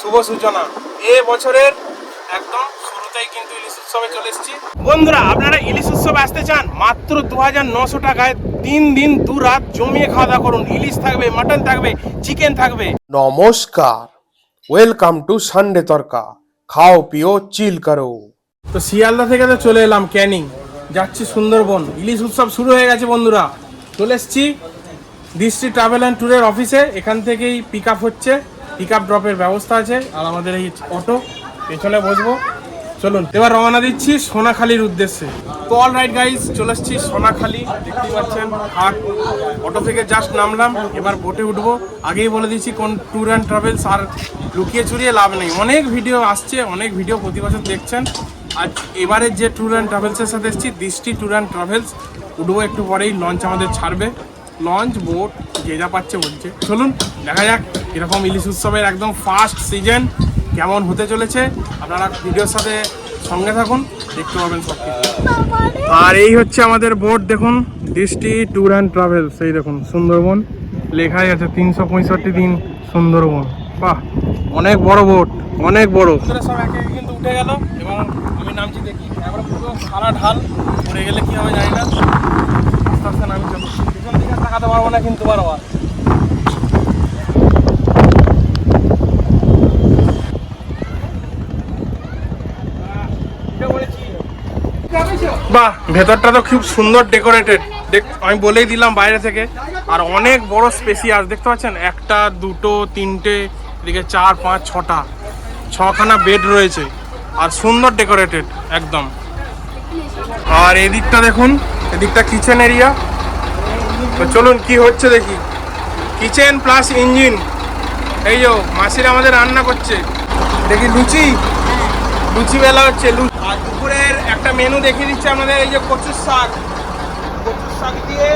শুভ সূচনা। এ বছরের একদম শুরুতেই কিন্তু ইলিশ উৎসবে চলে এসেছি। বন্ধুরা আপনারা ইলিশ উৎসবে আসতে চান মাত্র দু হাজার নশো টাকায় তিন দিন দু রাত জমিয়ে খাওয়া দাওয়া করুন। ইলিশ থাকবে মাটন থাকবে চিকেন থাকবে। নমস্কার। Welcome to Sunday Tarka. খাও পিও চিল করো। তো শিয়ালদা থেকে তো চলে এলাম ক্যানিং। যাচ্ছি সুন্দরবন। ইলিশ উৎসব শুরু হয়ে গেছে বন্ধুরা। চলে এসছি দৃষ্টি ট্রাভেল অ্যান্ড ট্যুরের অফিসে। এখান থেকেই পিক আপ হচ্ছে। পিক আপ ড্রপের ব্যবস্থা আছে আর আমাদের এই অটো পেছনে বসবো। চলুন, এবার রওনা দিচ্ছি সোনাখালির উদ্দেশ্যে। তো অল রাইট গাইজ চলে এসছি সোনাখালি দেখতে পাচ্ছেন, হাট। অটো থেকে জাস্ট নামলাম, এবার বোটে উঠবো। আগেই বলে দিচ্ছি কোন ট্যুর অ্যান্ড ট্রাভেলস আর লুকিয়ে চুরিয়ে লাভ নেই। অনেক ভিডিও আসছে, অনেক ভিডিও প্রতি বছর দেখছেন। আর এবারের যে ট্যুর অ্যান্ড ট্রাভেলসের সাথে এসেছি, দৃষ্টি ট্যুর অ্যান্ড ট্রাভেলস উঠবো একটু পরেই লঞ্চ আমাদের ছাড়বে। লঞ্চ বোট যে যা পাচ্ছে বলছে। চলুন দেখা যাক এরকম ইলিশ উৎসবের একদম ফার্স্ট সিজন কেমন হতে চলেছে। আপনারা ভিডিওর সাথে সঙ্গে থাকুন, দেখতে পাবেন সব কিছু আর এই হচ্ছে আমাদের বোট দেখুন দৃষ্টি ট্যুর অ্যান্ড ট্রাভেল সেই দেখুন, সুন্দরবন। লেখাই আছে তিনশো পঁয়ষট্টি দিন সুন্দরবন। বাহ, অনেক বড় বোট অনেক বড়। সব কিন্তু উঠে গেল, এবং আমি নামছি দেখি। এবার পুরো সারা ঢাল পড়ে গেলে কি হবে জানি না। আস্তে আস্তে নামি চলো পিছন দিকে তাকাতে পারব না কিন্তু বারবার। বাহ, ভেতরটা তো খুব সুন্দর ডেকোরেটেড দেখ, আমি বলেই দিলাম বাইরে থেকে। আর অনেক বড় স্পেসিয়াস দেখতে পাচ্ছেন? একটা, দুটো, তিনটে, এদিকে চার, পাঁচ, ছটা। ছখানা বেড রয়েছে। আর সুন্দর ডেকোরেটেড একদম। আর এদিকটা দেখুন, এদিকটা কিচেন এরিয়া তো চলুন, কি হচ্ছে দেখি। কিচেন প্লাস ইঞ্জিন এই যে, মাসির আমাদের রান্না করছে। দেখি লুচি? লুচি বেলা হচ্ছে আর দুপুরের একটা মেনু দেখিয়ে দিচ্ছে আমাদের এই যে কচুর শাক। কচুর শাক দিয়ে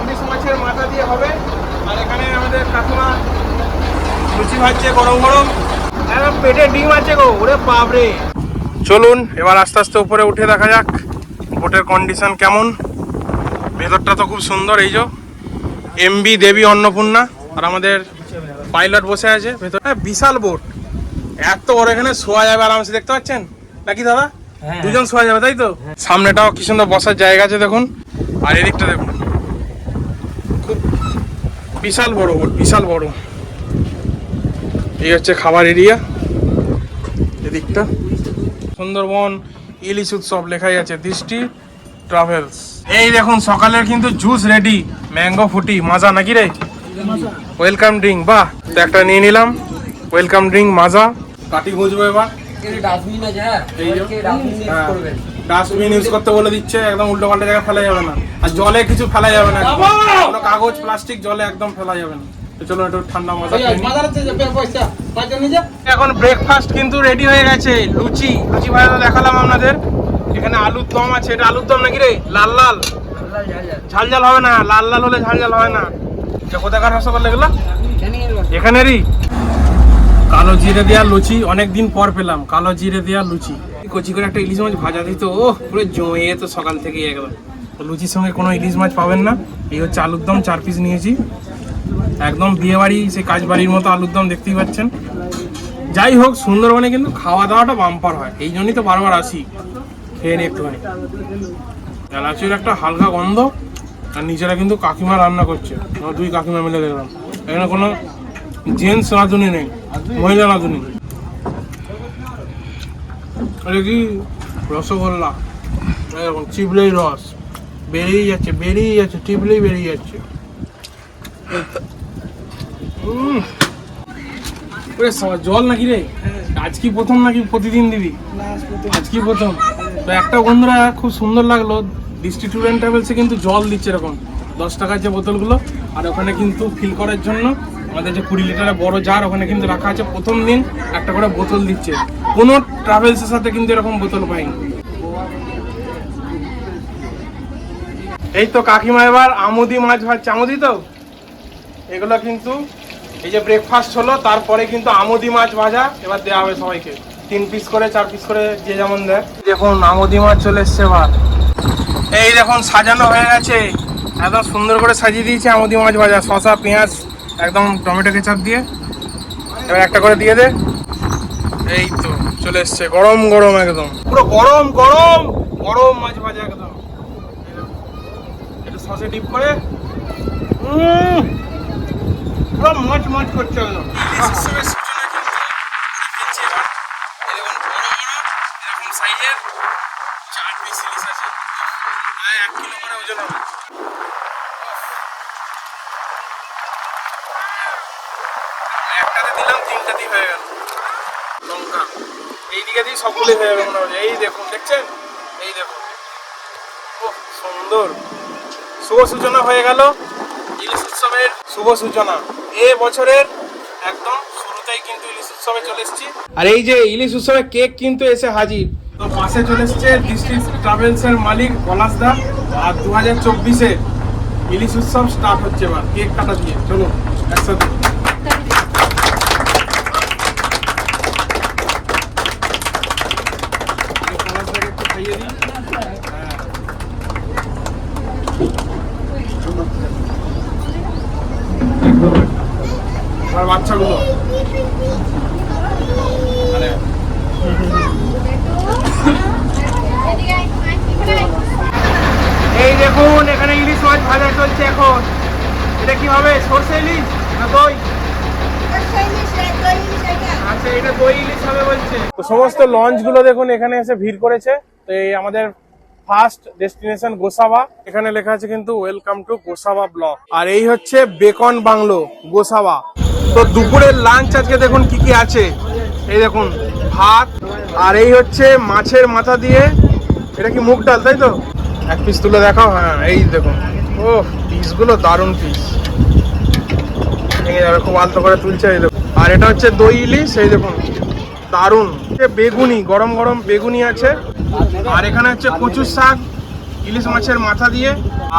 ইলিশ মাছের মাথা দিয়ে হবে। আর এখানে আমাদের কাকিমা লুচি ভাজছে গরম গরম। একদম পেটে ডিম আছে গো, ওরে বাপরে। চলুন, এবার আস্তে আস্তে উপরে উঠে দেখা যাক, বোটের কন্ডিশন কেমন। ভেতরটা তো খুব সুন্দর, এই যে। এমবি দেবী অন্নপূর্ণা, আর আমাদের পাইলট বসে আছে। ভেতর হ্যাঁ বিশাল বোট এত বড় এখানে শোয়া যাবে আরামসে, দেখতে পাচ্ছেন? নাকি দাদা? দুজন শোয়া যাবে তাই তো? সামনেটাও কি সুন্দর বসার জায়গা আছে দেখুন। আর এদিকটা দেখুন। খুব বিশাল বড় বিশাল বড়। এই হচ্ছে খাবার এরিয়া এদিকটা। সুন্দরবন ইলিশ উৎসব লেখাই আছে দৃষ্টি ট্রাভেলস। এই দেখুন সকালের কিন্তু জুস রেডি ম্যাঙ্গো ফুটি মাজা নাকি রে? ওয়েলকাম ড্রিঙ্ক বাহ। তো একটা নিয়ে নিলাম। ওয়েলকাম ড্রিঙ্ক মাজা। কাটি বুঝব এবার। ডাস্টবিন আছে হ্যাঁ? ডাস্টবিন ইউজ হ্যাঁ। করতে বলে দিচ্ছে একদম উল্টো পাল্টা জায়গায় ফেলা যাবে না। আর জলে কিছু ফেলা যাবে না। কোনো কাগজ প্লাস্টিক জলে একদম ফেলা যাবে না। চলো একটু ঠান্ডা মজা এখন ব্রেকফাস্ট কিন্তু রেডি হয়ে গেছে। লুচি। লুচি ভাজা দেখালাম আপনাদের। এখানে আলুর দম আছে। এটা আলুর দম নাকি রে? লাল লাল। ঝাল ঝাল হবে না। লাল লাল হলে ঝাল ঝাল হয় না। কোথাকার রসগোল্লা এগুলো? এখানেরই? কালো জিরে দেওয়া লুচি অনেক দিন পর পেলাম, কালো জিরে দেওয়া লুচি। কচি করে একটা ইলিশ মাছ ভাজা দিত ও পুরো জমে তো সকাল থেকে একদম। লুচির সঙ্গে কোনো ইলিশ মাছ পাবেন না। এই হচ্ছে আলুর দম, চার পিস নিয়েছি। একদম বিয়ে বাড়ি সেই কাজ বাড়ির মতো আলুর দম দেখতেই পাচ্ছেন। যাই হোক, সুন্দরবনে কিন্তু খাওয়া দাওয়াটা বাম্পার হয়। এই জন্যই তো বারবার আসি। খেয়ে নিই একটুখানি। এলাচির একটা হালকা গন্ধ, আর নিজেরা কিন্তু কাকিমা রান্না করছে। দুই কাকিমা মিলে দেখলাম। এখানে কোনো জেন্টস রাঁধুনি নেই, মহিলা রাঁধুনি কি রসগোল্লা? এরকম চিবলেই রস। বেরিয়ে যাচ্ছে বেরিয়ে যাচ্ছে চিবলেই বেরিয়ে যাচ্ছে। জল নাকি রে? আজ কি প্রথম নাকি প্রতিদিন দিবি? আজ কি প্রথম? তো একটা বন্ধুরা খুব সুন্দর লাগল। ডিস্ট্রি ট্যুর অ্যান্ড ট্রাভেলসে কিন্তু জল দিচ্ছে এরকম। দশ টাকার যে বোতলগুলো, আর ওখানে কিন্তু ফিল করার জন্য আমাদের যে কুড়ি লিটারের বড় জার ওখানে কিন্তু রাখা আছে। প্রথম দিন একটা করে বোতল দিচ্ছে। কোনো ট্রাভেলসের সাথে কিন্তু এরকম বোতল পাইনি। এই তো কাকিমা এবার আমুদি মাছ ভাজছে। আমুদি তো? এগুলো কিন্তু এই যে ব্রেকফাস্ট হলো, তারপরে কিন্তু আমুদি মাছ ভাজা এবার দেওয়া হবে সবাইকে। তিন পিস করে, চার পিস করে যে যেমন দেয়। দেখুন, আমুদি মাছ চলে এসছে এবার। এই দেখুন, সাজানো হয়ে গেছে। একদম সুন্দর করে সাজিয়ে দিয়েছে আমুদি মাছ ভাজা। শশা পেঁয়াজ একদম টমেটো কেচাপ দিয়ে এবার একটা করে দিয়ে দে। এই তো চলে এসছে গরম গরম একদম। পুরো গরম গরম গরম মাছ ভাজা একদম। একটু সসে ডিপ করে। পুরো মাছ মাছ করছে একদম। সাইজের চার পিস ইলিশ আছে। প্রায় এক কিলো করে ওজন হবে একটাতে দিলাম তিনটা হয়ে গেল। লঙ্কা। দিয়ে হয়ে মনে হচ্ছে এই দেখুন দেখছেন? এই দেখুন। ও সুন্দর। শুভ সূচনা হয়ে গেল ইলিশ উৎসবের শুভ সূচনা। এ বছরের একদম শুরুতেই কিন্তু ইলিশ উৎসবে চলে এসেছি। আর এই যে ইলিশ উৎসবে কেক কিন্তু এসে হাজির। তো পাশে চলে এসছে ডিস্ট্রিক্ট ট্রাভেলস এর মালিক পলাশ দা। আর দু হাজার চব্বিশে ইলিশ উৎসব স্টার্ট হচ্ছে এবার। কেক কাটা দিয়ে। চলো একসাথে এই পলাশদাকে একটু খাইয়ে দিই হ্যাঁ। আর বাচ্চাগুলো আরে এই দেখুন এখানে ইলিশ মাছ ভাজা চলছে এখন এটা কি হবে সর্ষে ইলিশ না দই আচ্ছা এটা দই ইলিশ হবে বলছে তো সমস্ত লঞ্চগুলো দেখুন, এখানে এসে ভিড় করেছে। তো এই আমাদের ফার্স্ট ডেস্টিনেশন গোসাবা। এখানে লেখা আছে কিন্তু ওয়েলকাম টু গোসাবা ব্লক আর এই হচ্ছে বেকন বাংলো, গোসাবা। তো দুপুরের লাঞ্চ আজকে দেখুন কি কি আছে। এই দেখুন, ভাত, আর এই হচ্ছে মাছের মাথা দিয়ে, এটা কি মুগ ডাল, তাই তো? এক পিস তুলে দেখাও হ্যাঁ এই দেখুন। ও পিসগুলো দারুণ পিস খুব আলতো করে তুলছে, এই দেখুন। আর এটা হচ্ছে দই ইলিশ, এই দেখুন। দারুণ। বেগুনি গরম গরম বেগুনি আছে। আর এখানে হচ্ছে কচুর শাক ইলিশ মাছের মাথা দিয়ে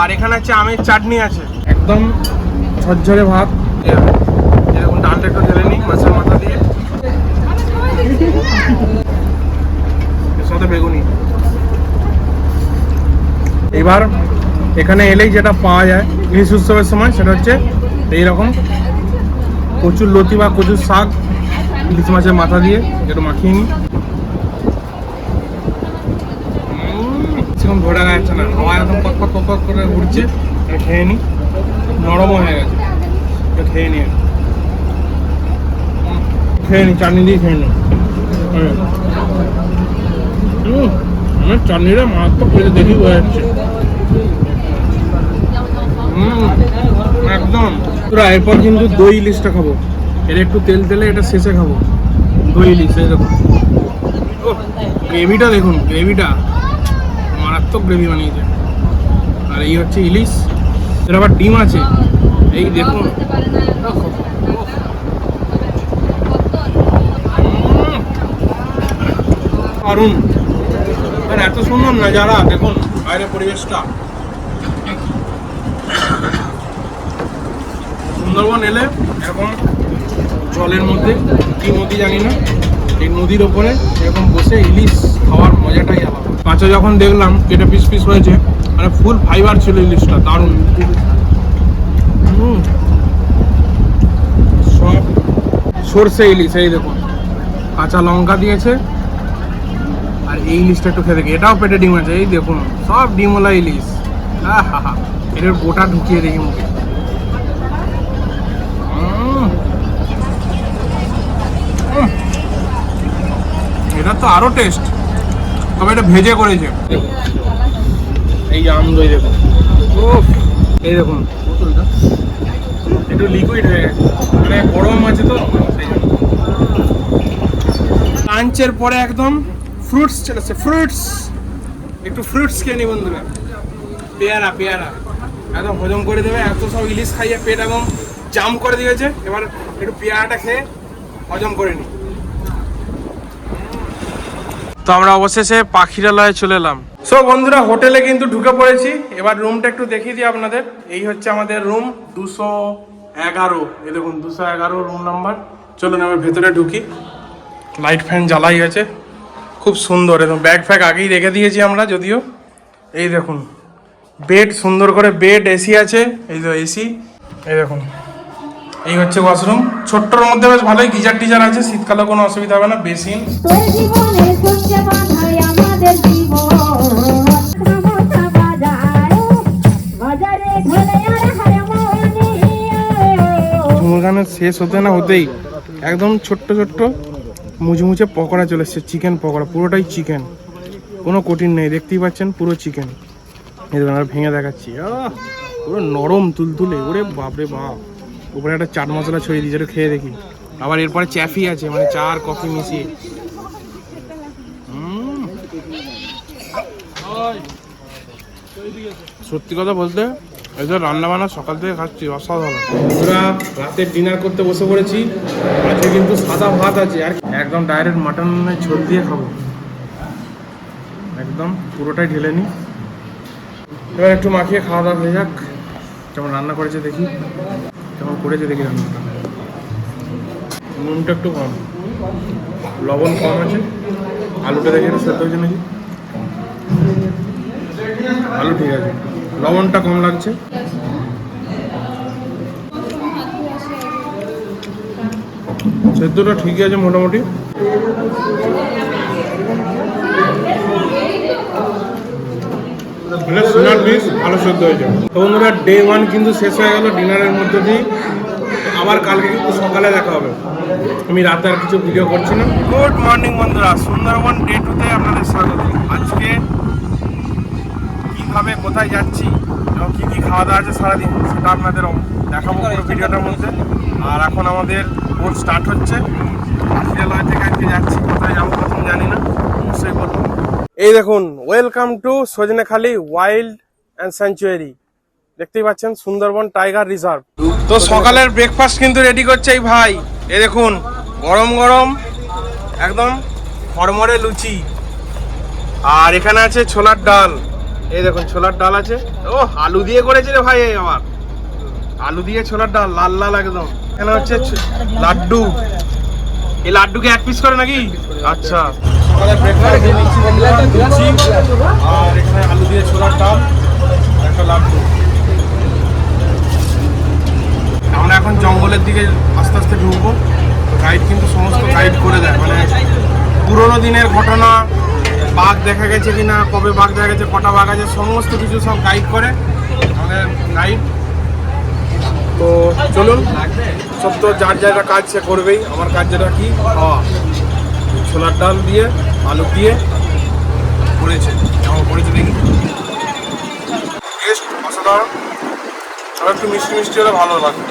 আর এখানে হচ্ছে আমের চাটনি আছে। একদম ঝরঝরে ভাত। দেখুন। ডালটা একটু ঢেলে নিই মাছের মাথা দিয়ে। সাথে বেগুনি। এবার এখানে এলেই যেটা পাওয়া যায় ইলিশ উৎসবের সময় সেটা হচ্ছে এইরকম কচুর লতি বা কচুর শাক। ইলিশ মাছের মাথা দিয়ে একটু মাখিয়ে নিই। সেরকম ধরে যাচ্ছে না। হাওয়া একদম পক পক করে ঘুরছে খেয়ে নিই। নরমও হয়ে গেছে। খেয়ে নিই খেয়ে নিই, চাটনি দিয়ে খেয়ে নিই। আমার চাটনিটা মারাত্মক করে দেখি বোঝা যাচ্ছে। একদম। এরপর কিন্তু দই ইলিশটা খাব। এটা একটু তেল তেলে এটা শেষে খাব। দই ইলিশ দেখুন গ্রেভিটা দেখুন, গ্রেভিটা মারাত্মক গ্রেভি বানিয়েছে। আর এই হচ্ছে ইলিশ। এর আবার ডিম আছে। এই দেখুন। দারুণ। আর এত সুন্দর নজারা, দেখুন, বাইরের পরিবেশটা। সুন্দরবন এলে এরকম জলের মধ্যে, কি নদী জানি না, এই নদীর ওপরে এরকম বসে ইলিশ খাওয়ার মজাটাই আলাদা। কাঁচা যখন দেখলাম যেটা পিস পিস হয়েছে মানে ফুল ফাইবার ছিল ইলিশটা, দারুণ। সব সর্ষে ইলিশ, এই দেখুন। কাঁচা লঙ্কা দিয়েছে, আর এই ইলিশটা একটু দেখি। এটাও পেটে ডিম আছে, এই দেখুন, সব ডিমওয়ালা ইলিশ। আহা এটার গোটা ঢুকিয়ে দেখি মুখে। তো আরও টেস্ট তবে এটা ভেজে করেছে। এই আম দই দেখুন। উফ, এই দেখুন। বোতলটা। একটু লিকুইড হয়ে গেছে। মানে গরম আছে তো সেই জন্য। লাঞ্চের পরে একদম ফ্রুটস চলেছে ফ্রুটস একটু ফ্রুটস খেয়ে নি বন্ধুরা। পেয়ারা পেয়ারা। একদম হজম করে দেবে। এত সব ইলিশ খাইয়ে পেট একদম জাম করে দিয়েছে। এবার একটু পেয়ারাটা খেয়ে হজম করে নি। তো আমরা অবশেষে পাখিরালয়ে চলে এলাম। সো বন্ধুরা, হোটেলে কিন্তু ঢুকে পড়েছি। এবার রুমটা একটু দেখিয়ে দিই আপনাদের। এই হচ্ছে আমাদের রুম দুশো এগারো। এই দেখুন, দুশো এগারো রুম নাম্বার। চলুন আমরা ভেতরে ঢুকি। লাইট ফ্যান জ্বালাই আছে। খুব সুন্দর। একদম ব্যাগ ফ্যাগ আগেই রেখে দিয়েছি আমরা, যদিও। এই দেখুন, বেড, সুন্দর করে বেড, এসি আছে। এই তো এসি। এই দেখুন এই হচ্ছে ওয়াশরুম। ছোট্টর মধ্যে বেশ ভালোই গিজার টিজার আছে শীতকালে কোনো অসুবিধা হবে না বেসিন। গানের শেষ হতে না হতেই একদম ছোট্ট ছোট্ট মুচমুচে পকোড়া চলে এসছে চিকেন পকোড়া পুরোটাই চিকেন। কোনো কঠিন নেই দেখতেই পাচ্ছেন পুরো চিকেন। এই দেখুন ভেঙে দেখাচ্ছি। পুরো নরম তুলতুলে ওরে বাপরে বাপ। উপরে একটা চাট মশলা ছড়িয়ে দিয়েছে খেয়ে দেখি। আবার এরপরে চ্যাফি আছে মানে চা আর কফি মিশিয়ে। সত্যি কথা বলতে তো রান্না বান্না সকাল থেকে খাচ্ছি, অসাধারণ। আমরা রাতের ডিনার করতে বসে পড়েছি, আজকে কিন্তু সাদা ভাত আছে। আর একদম ডাইরেক্ট মাটনের ঝোল দিয়ে খাব। একদম পুরোটাই ঢেলে নি। এবার একটু মাখিয়ে খাওয়া দাওয়া হয়ে যাক। কেমন রান্না করেছে দেখি। কেমন করেছে দেখি রান্নাটা নুনটা একটু কম। লবণ কম আছে। আলুটা দেখে সেদ্ধ হয়েছে নাকি? আলু ঠিক আছে। লবণটা কম লাগছে। সেদ্ধটা ঠিকই আছে মোটামুটি। মানে সোনার পিস ভালো সেদ্ধ হয়েছে তো বন্ধুরা ডে ওয়ান কিন্তু শেষ হয়ে গেল ডিনারের মধ্যে দিয়ে। আবার কালকে কিন্তু সকালে দেখা হবে। আমি রাতে আর কিছু ভিডিও করছি না। গুড মর্নিং বন্ধুরা, সুন্দরবন ডে টুতে আপনাদের স্বাগত। আজকে কীভাবে কোথায় যাচ্ছি এবং কী কী খাওয়া দাওয়া আছে সারাদিন, সেটা আপনাদের দেখাবো পুরো ভিডিওটার মধ্যে। আর এখন আমাদের বোট স্টার্ট হচ্ছে। পাখিরালয় থেকে আজকে যাচ্ছি, কোথায় যাব প্রথম জানি না। এই দেখুন welcome to Sajnekhali wild and sanctuary দেখতেই পাচ্ছেন, সুন্দরবন টাইগার রিজার্ভ তো সকালের ব্রেকফাস্ট কিন্তু রেডি করছে এই ভাই। এই দেখুন, গরম গরম, একদম খড়মড়ে লুচি। আর এখানে আছে ছোলার ডাল। এই দেখুন, ছোলার ডাল আছে। ও, আলু দিয়ে করেছে রে ভাই আমার আলু দিয়ে ছোলার ডাল, লাল লাল একদম। এখানে হচ্ছে লাড্ডু। এই লাড্ডুকে এক পিস করে নাকি? আচ্ছা। সকালে ব্রেকফাস্ট লুচি, আর এখানে আলু দিয়ে ছোলার ডাল একটা লাড্ডু। আমরা এখন জঙ্গলের দিকে আস্তে আস্তে ঢুকবো। গাইড কিন্তু সমস্ত গাইড করে দেয়। মানে পুরোনো দিনের ঘটনা, বাঘ দেখা গেছে কিনা, কবে বাঘ দেখা গেছে, কটা বাঘ আছে, সমস্ত কিছু সব গাইড করে। আমাদের গাইড তো চলুন, সব তো যার যারা কাজ সে করবেই। আমার কাজ যেটা কি? খাওয়া ছোলার ডাল দিয়ে, আলু দিয়ে করেছে। কেমন করেছে দেখি। টেস্ট অসাধারণ। আর একটু মিষ্টি মিষ্টি হলে ভালো লাগবে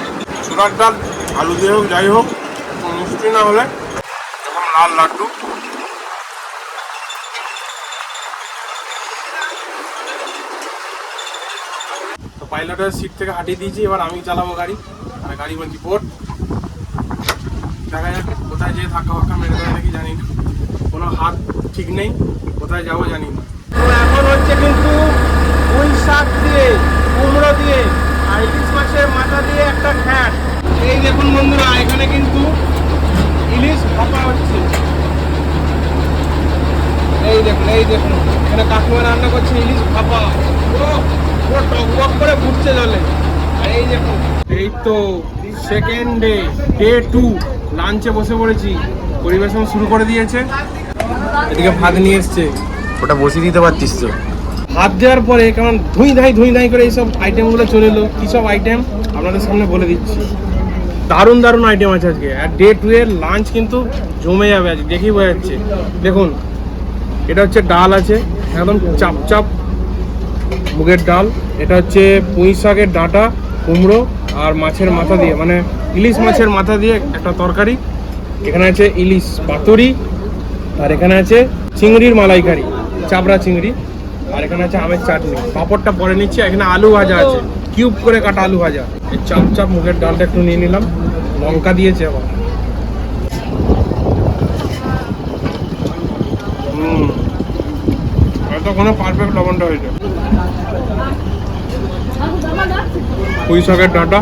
ছোলার ডাল, আলু দিয়ে হোক, যাই হোক মিষ্টি না হলে এখন লাল লাড্ডু। তো পাইলটের সিট থেকে হাঁটিয়ে দিয়েছি, এবার আমি চালাবো গাড়ি। আর গাড়ি বলছি, বোট। দেখা যাক কোথায় যেয়ে থাকা ফাঁকা মেরে দেবে নাকি জানি না। কোনো হাত ঠিক নেই কোথায় যাব জানি না। তো এখন হচ্ছে কিন্তু পুঁই শাক দিয়ে কুমড়ো দিয়ে আর ইলিশ মাছের মাথা দিয়ে একটা খ্যাট। এই দেখুন বন্ধুরা এখানে কিন্তু ইলিশ ভাপা হচ্ছে। এই দেখুন এই দেখুন এখানে কাকিমা রান্না করছে ইলিশ ভাপা। পুরো পুরো টকবক করে ঘুরছে জলে। আর এই দেখুন এই তো সেকেন্ড ডে ডে টু লাঞ্চে বসে পড়েছি পরিবেশন শুরু করে দিয়েছে। এদিকে ভাত নিয়ে এসছে। ওটা বসিয়ে দিতে পারছিস তো। হাত দেওয়ার পরে কেমন ধুই ধাই ধুই ধাই করে এইসব আইটেমগুলো চলে এলো। কী সব আইটেম আপনাদের সামনে বলে দিচ্ছি। দারুণ দারুণ আইটেম আছে আজকে। আর ডে টু এর লাঞ্চ কিন্তু জমে যাবে আজকে দেখেই বোঝা যাচ্ছে। দেখুন এটা হচ্ছে ডাল আছে একদম চাপ চাপ মুগের ডাল। এটা হচ্ছে পুঁই শাকের ডাঁটা কুমড়ো আর মাছের মাথা দিয়ে মানে ইলিশ মাছের মাথা দিয়ে একটা তরকারি, এখানে আছে ইলিশ পাতুরি, আর এখানে আছে চিংড়ির মালাইকারি, চাবড়া চিংড়ি, আর এখানে আছে আমের চাটনি। পাঁপড়টা পরে নিচ্ছি, এখানে আলু ভাজা আছে। কিউব করে কাটা আলু ভাজা। এই চাপ চাপ মুখের ডালটা একটু নিয়ে নিলাম। লঙ্কা দিয়েছে আবার। হুম। এতক্ষণে পারফেক্ট লবণটা হয়েছে পুঁই শাকের ডাঁটা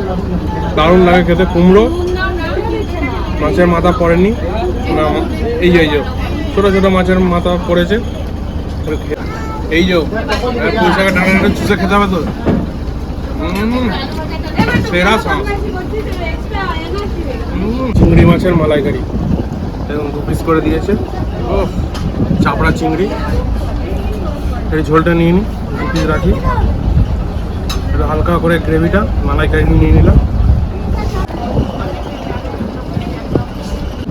দারুণ লাগে খেতে কুমড়ো। মাছের মাথা পড়েনি। না, এই যে এই যে ছোটো ছোটো মাছের মাথা পড়েছে। এই যে পুঁই শাকের ডাঁটাটা চুষে খেতে হবে তো? সেরা চিংড়ি মাছের মালাইকারি। এবং দু পিস করে দিয়েছে। ও চাপড়া চিংড়ি। এই ঝোলটা নিয়ে নিই দু পিস রাখি। একটু হালকা করে গ্রেভিটা মালাইকারি নিয়ে নিলাম।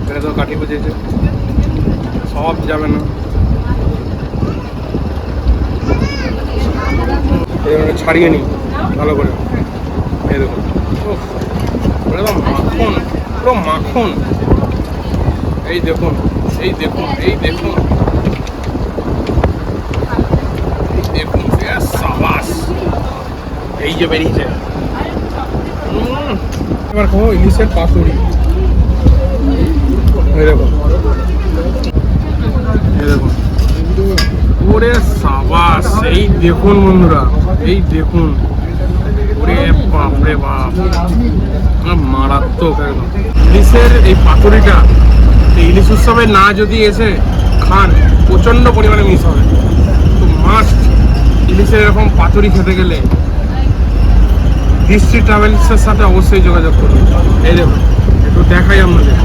এখানে তো কাঠি বুঝেছে সব যাবে না। ছাড়িয়ে নিই, ভালো করে। এই দেখুন মাখন, পুরো মাখন। এই দেখুন এই দেখুন এই দেখুন এই দেখুন ব্যাস, সাবাস এই যে বেরিয়েছে এবার খাব ইলিশের পাতুরি। ওরে সাবাস, এই দেখুন বন্ধুরা, এই দেখুন। ওরে বাপ। রে বাপ মারাত্মক একদম। ইলিশের এই পাতুরিটা ইলিশ উৎসবে না যদি এসে খান, প্রচণ্ড পরিমাণে মিস হবে। তো মাস্ট ইলিশের এরকম পাতুরি খেতে গেলে হিস্ট্রি ট্রাভেলসের সাথে অবশ্যই যোগাযোগ করুন। এই দেখুন একটু দেখাই আপনাদের।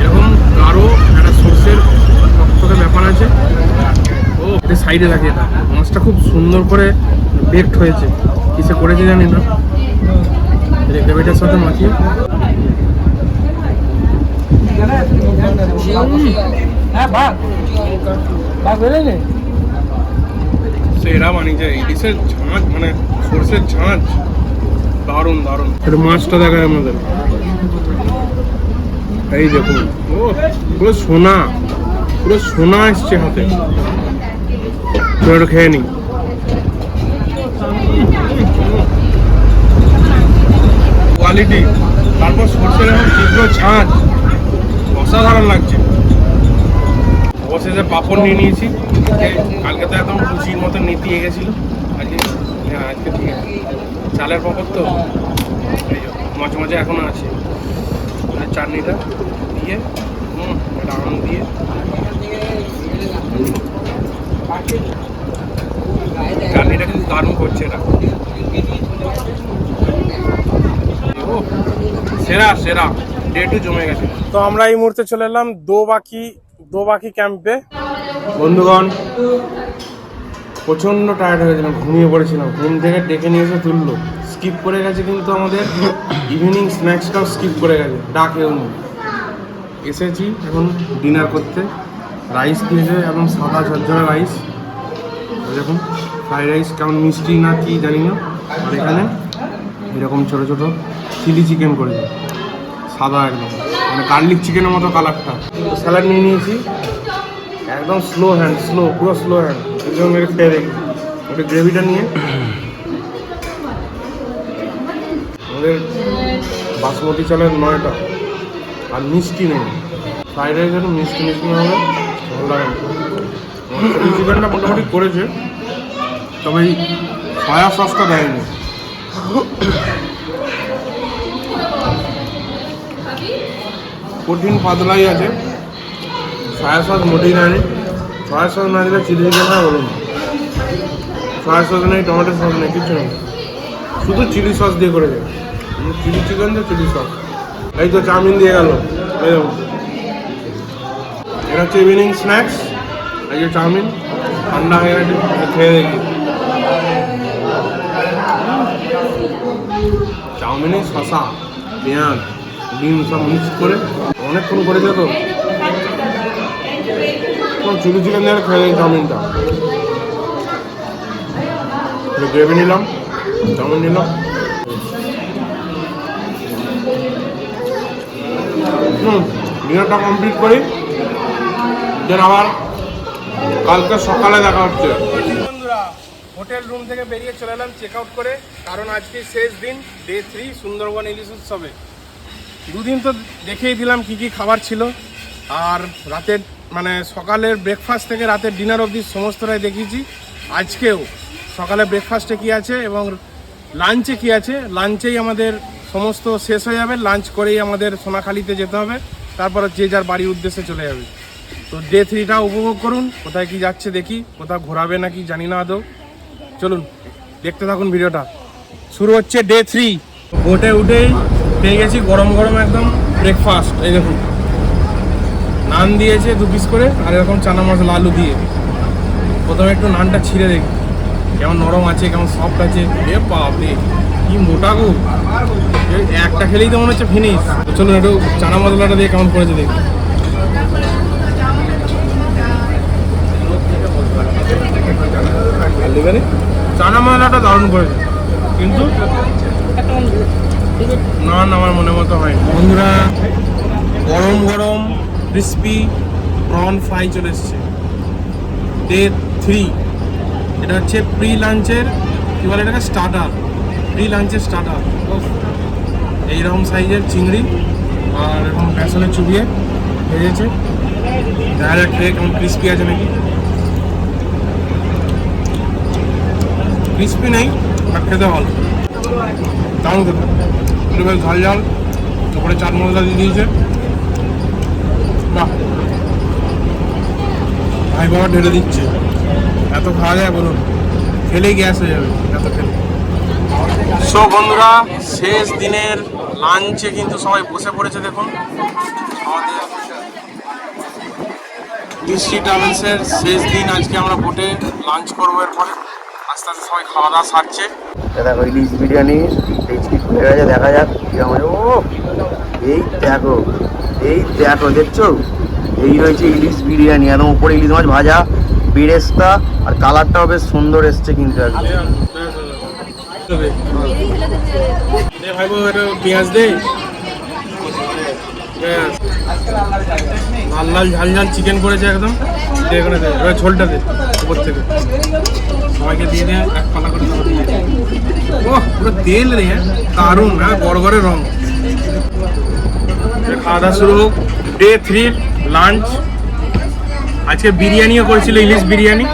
এরকম গাঢ় একটা সর্ষের টকটকে ব্যাপার আছে। ও এটা সাইডে থাকে এটা। মাছটা খুব সুন্দর করে বেকড হয়েছে। কিসে করেছে জানি না। গ্রেভিটার সাথে মাখিয়ে। হ্যাঁ সেরা বানিয়েছে। ইলিশের ঝাঁঝ মানে সর্ষের ঝাঁঝ দারুণ দারুণ। এটা মাছটা দেখায় আমাদের এই দেখুন। ও, পুরো সোনা। পুরো সোনা এসছে হাতে। একটু খেয়ে নি কোয়ালিটি। তারপর সর্ষের এখন তীব্র ছাঁচ। অসাধারণ লাগছে। অবশেষে পাপড় নিয়ে নিয়েছি। কালকে তো একদম খুশির মতো নেতিয়ে গেছিল। আজকে হ্যাঁ আজকে ঠিক আছে। চালের পাপড় তো? মাঝে মাঝে এখনও আছে। চাটনিটা দিয়ে হুম এটা আম দিয়ে। চাটনিটা কিন্তু দারুণ করছে এটা ও, সেরা সেরা। ডে টু জমে গেছে। তো আমরা এই মুহূর্তে চলে এলাম দোবাকি দোবাকি ক্যাম্পে বন্ধুগণ প্রচণ্ড টায়ার্ড হয়ে হয়েছিলাম ঘুমিয়ে পড়েছিলাম। ঘুম থেকে ডেকে নিয়ে এসে তুললো। স্কিপ করে গেছে কিন্তু আমাদের ইভিনিং স্ন্যাক্সটাও স্কিপ করে গেছে ডাকেও নি এসেছি এখন ডিনার করতে। রাইস দিয়েছে এবং সাদা ঝরঝরা রাইস দেখুন ফ্রাইড রাইস কেমন মিষ্টি না কি জানি না। আর এখানে এরকম ছোট ছোট চিলি চিকেন করেছে সাদা একদম। মানে গার্লিক চিকেনের মতো কালারটা স্যালাড নিয়ে নিয়েছি। একদম স্লো হ্যান্ড স্লো পুরো স্লো হ্যান্ড একদম মেরে ওটা গ্রেভিটা নিয়ে। আমাদের বাসমতি চালের নয়টা। আর মিষ্টি নেই। ফ্রাইড রাইস একটু মিষ্টি মিষ্টি হলে ভালো লাগে চিকেনটা মোটামুটি করেছে। তবে এই সয়া সসটা দেয়নি। কঠিন পাতলাই আছে। সয়া সস মোটেই নেয়নি সয়া সস না দিলে চিলি চিকেন হয় বলুন সয়া সস নেই টমেটো সস নেই কিছু নেই। শুধু চিলি সস দিয়ে করে করেছে চিলি চিকেন তো চিলি সস এই তো চাউমিন দিয়ে গেল। এটা হচ্ছে ইভিনিং স্ন্যাক্স এই যে চাউমিন। ঠান্ডা হয়ে গেছে খেয়ে দেখি। চাউমিনে শশা পেঁয়াজ, ডিম সব মিক্স করে। অনেকক্ষণ করেছে তো। চিলি চিকেন দিয়ে খেয়ে দেখি চাউমিনটা গ্রেভি নিলাম চাউমিন নিলাম। ডিনারটা কমপ্লিট করি। দেন আবার কালকে সকালে দেখা হচ্ছে। হোটেল রুম থেকে বেরিয়ে চলে এলাম চেক আউট করে, কারণ আজকে শেষ দিন ডে থ্রি সুন্দরবন ইলিশ উৎসবে। দুদিন তো দেখেই দিলাম কি কি খাবার ছিল, আর রাতের মানে সকালের ব্রেকফাস্ট থেকে রাতের ডিনার অবধি সমস্তটাই দেখিয়েছি। আজকেও সকালে ব্রেকফাস্টে কি আছে এবং লাঞ্চে কি আছে? লাঞ্চেই আমাদের সমস্ত শেষ হয়ে যাবে। লাঞ্চ করেই আমাদের সোনাখালিতে যেতে হবে। তারপর যে যার বাড়ির উদ্দেশ্যে চলে যাবে। তো ডে থ্রিটা উপভোগ করুন। কোথায় কি যাচ্ছে দেখি, কোথাও ঘোরাবে নাকি জানি না আদৌ। চলুন, দেখতে থাকুন ভিডিওটা। শুরু হচ্ছে ডে থ্রি বোটে উঠেই পেয়ে গেছি গরম গরম একদম ব্রেকফাস্ট এই দেখুন। নান দিয়েছে দু পিস করে, আর এরকম চানা মশলা আলু দিয়ে। প্রথমে একটু নানটা ছিঁড়ে দেখি। কেমন নরম আছে, কেমন সফট আছে। এ বাপরে, কি মোটা গো। একটা খেলেই তো মনে হচ্ছে ফিনিশ চলুন একটু চানা মশলাটা দিয়ে কেমন করেছে দেখি। চানা মশলাটা দারুণ করেছে। কিন্তু নান আমার মনে মতো হয় বন্ধুরা, গরম গরম ক্রিসপি প্রন ফ্রাই চলে এসছে। ডে থ্রি এটা হচ্ছে প্রি লাঞ্চের কী বলে এটাকে? স্টার্টার প্রি লাঞ্চের স্টার্টার এইরকম সাইজের চিংড়ি আর এরকম বেসনে চুবিয়ে ভেজেছে। দেখা যাক খেয়ে কেমন ক্রিসপি আছে নাকি। ক্রিসপি নেই বাট খেতে ভালো। দারুণ খেতে। একটু বেশ ঝাল ঝাল। তারপরে চাট মশলা দিয়ে দিয়েছে। ভাই বাবা ঢেলে দিচ্ছে। এত খাওয়া যায় বলুন? খেলেই গ্যাস হয়ে যাবে এত খেলে। সো বন্ধুরা শেষ দিনের লাঞ্চে কিন্তু সবাই বসে পড়েছে দেখুন। আমাদের বৃষ্টি ট্রাভেলসের শেষ দিন আজকে আমরা বোটে লাঞ্চ করব এরপরে। আস্তে আস্তে সবাই খাওয়া দাওয়া সারছে। দেখো ইলিশ বিরিয়ানি খুলে গেছে দেখা যাক। ও এই দেখো। এই দেখো দেখছ? এই রয়েছে ইলিশ বিরিয়ানি, একদম উপরে ইলিশ মাছ ভাজা, বেরেস্তা, আর কালারটাও বেশ সুন্দর এসছে কিন্তু পেঁয়াজ দে। ব্যাস। লাল লাল ঝাল ঝাল চিকেন করেছে একদম। এখানে ঝোলটা দে, উপর থেকে। সবাইকে দিয়ে দে, এক পালা করে দিয়ে। ওহ, পুরো তেল রে, দারুণ হ্যাঁ গড়গড়ে রং। খাওয়া শুরু হোক ডে থ্রির লাঞ্চ আজকে বিরিয়ানিও করেছিল ইলিশ বিরিয়ানি।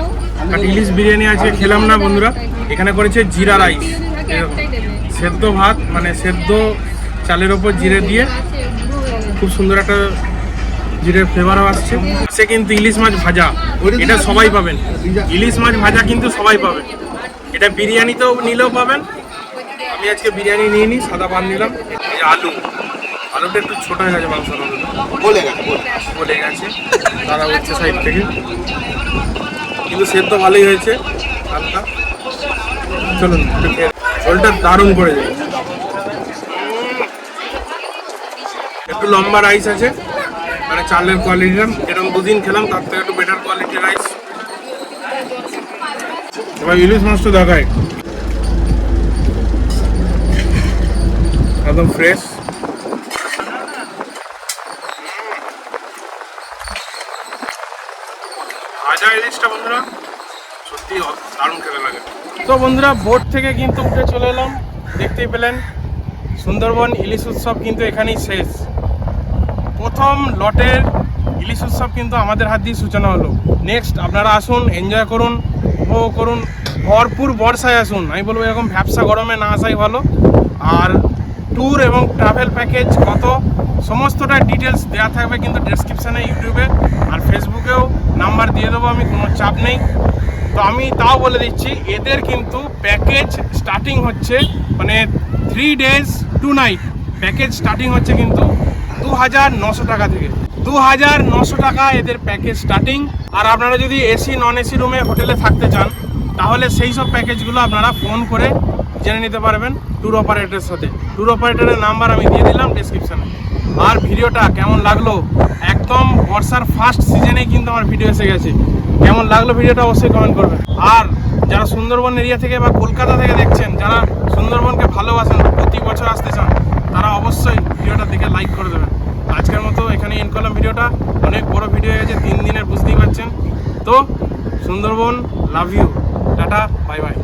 বাট ইলিশ বিরিয়ানি আজকে খেলাম না বন্ধুরা। এখানে করেছে জিরা রাইস। সেদ্ধ ভাত মানে সেদ্ধ চালের ওপর জিরে দিয়ে খুব সুন্দর একটা জিরের ফ্লেভারও আসছে। সে কিন্তু ইলিশ মাছ ভাজা। এটা সবাই পাবেন। ইলিশ মাছ ভাজা কিন্তু সবাই পাবেন। এটা বিরিয়ানিতেও নিলেও পাবেন। আমি আজকে বিরিয়ানি নিয়ে নিই সাদা পান নিলাম। আলু। আলুটা একটু ছোট হয়ে গেছে আলুটা বলে গেছে বলে গেছে। তারা হচ্ছে সাইড থেকে। কিন্তু সেদ্ধ ভালোই হয়েছে হালকা। চলুন একটু ঝোলটা দারুণ করে যায় একটু লম্বা রাইস আছে। মানে চালের কোয়ালিটিটা এরকম দুদিন খেলাম তার থেকে একটু বেটার কোয়ালিটির রাইস এবার ইলিশ মাছ তো দেখায় একদম ফ্রেশ ইলিশটা বন্ধুরা, সত্যি দারুণ খেতে লাগে। তো বন্ধুরা বোট থেকে কিন্তু উঠে চলে এলাম, দেখতেই পেলেন, সুন্দরবন ইলিশ উৎসব কিন্তু এখানেই শেষ। প্রথম লটের ইলিশ উৎসব কিন্তু আমাদের হাত দিয়ে সূচনা হলো। নেক্সট আপনারা আসুন এনজয় করুন, উপভোগ করুন, ভরপুর বর্ষায় আসুন। আমি বলব এরকম ব্যবসা গরমে না আসাই ভালো। আর ট্যুর এবং ট্রাভেল প্যাকেজ কত, সমস্তটা ডিটেলস দেওয়া থাকবে কিন্তু ডেসক্রিপশানে ইউটিউবে আর ফেসবুকেও নাম্বার দিয়ে দেবো আমি, কোনো চাপ নেই। তো আমি তাও বলে দিচ্ছি, এদের কিন্তু প্যাকেজ স্টার্টিং হচ্ছে মানে three days two night package starting হচ্ছে কিন্তু দু হাজার নশো টাকা থেকে। দু হাজার নশো টাকা এদের প্যাকেজ স্টার্টিং আর আপনারা যদি এসি নন এসি রুমে হোটেলে থাকতে চান, তাহলে সেই সব প্যাকেজগুলো আপনারা ফোন করে জেনে নিতে পারবেন ট্যুর অপারেটরের সাথে। ট্যুর অপারেটরের নাম্বার আমি দিয়ে দিলাম ডিসক্রিপশানে আর ভিডিওটা কেমন লাগল? একদম বর্ষার ফার্স্ট সিজনে কিন্তু আমার ভিডিও এসে গেছে। কেমন লাগল ভিডিওটা অবশ্যই কমেন্ট করবেন। আর যারা সুন্দরবন এরিয়া থেকে বা কলকাতা থেকে দেখছেন, যারা সুন্দরবনকে ভালোবাসেন প্রতি বছর আসতে চান, তারা অবশ্যই ভিডিওটা দেখে লাইক করে দেবেন। আজকের মতো এখানে এন করলাম ভিডিওটা। অনেক বড় ভিডিও হয়ে গেছে, তিন দিনের, বুঝতেই পারছেন। তো Sundarban love you tata bye bye